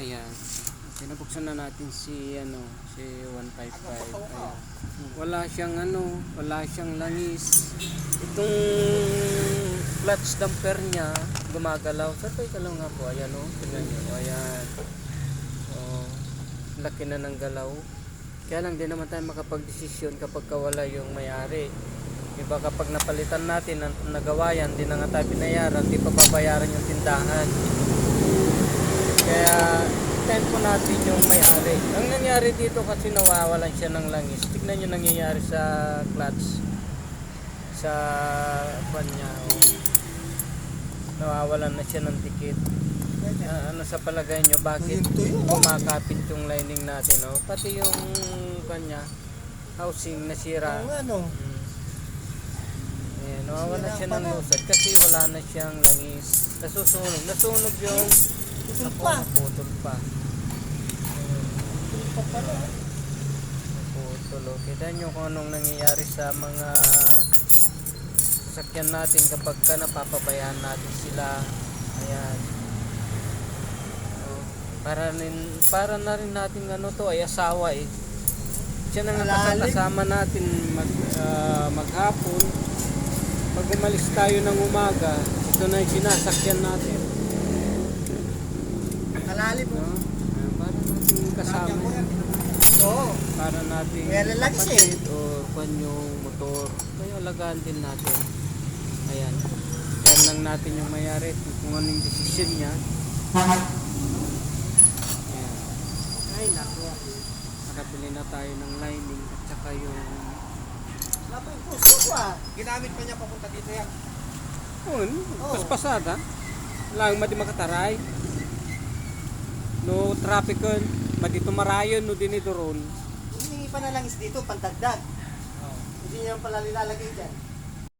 Ayan. Pinabuksan na natin si ano, si 155. Ayan. Wala siyang ano, wala siyang langis. Itong clutch damper niya gumagalaw. Sir, pa ikalaw nga po. Ayan o. Tingnan niyo. Ayan. O, laki na ng galaw. Kaya lang din naman tayo makapag-desisyon kapag wala yung may-ari. Diba kapag napalitan natin, na- nagawa yan, di na nga tayo binayaran, di pa babayaran yung tindahan. Kaya, time po natin yung may-ari. Ang nangyari dito kasi nawawalan siya ng langis. Tignan nyo nangyayari sa clutch. Sa kanya. Oh. Nawawalan na siya ng dikit. Ah, ano sa palagay nyo, bakit kumakapit yung lining natin? Oh? Pati yung kanya, housing nasira. Ang ano, Mm. Ayan, nawawala siya ng lusad kasi wala na siyang langis. Nasusunog. Nasunog yung Naku, pa. naputol pa. Kusog pa pala. Naputol. oh. Kita nyo kung anong nangyayari sa mga sasakyan natin kapag ka napapabayaan natin sila. Ayan. Oh, para, rin, para na rin natin ano to ay asawa eh. Siya na nga kasama natin mag, ah, maghapon. Pag umalis tayo ng umaga, ito na yung sinasakyan natin. Kalalim mo. No? Ah, para natin kasama. Oo. Para natin Kaya eh. o kwan yung motor. Kaya alagaan din natin. Ayan. Kaya lang natin yung mayari kung anong decision niya. Ayan. Ay, naku. Nakabili na tayo ng lining at saka yung Naku, yung kusog ah. Ginamit pa niya papunta dito yan. un, paspasada. Lang madi makataray. No traffic on. Madi tumarayon no dinidoron. Humingi pa na lang is dito, pantagdag. Hindi niya pala nilalagay dyan.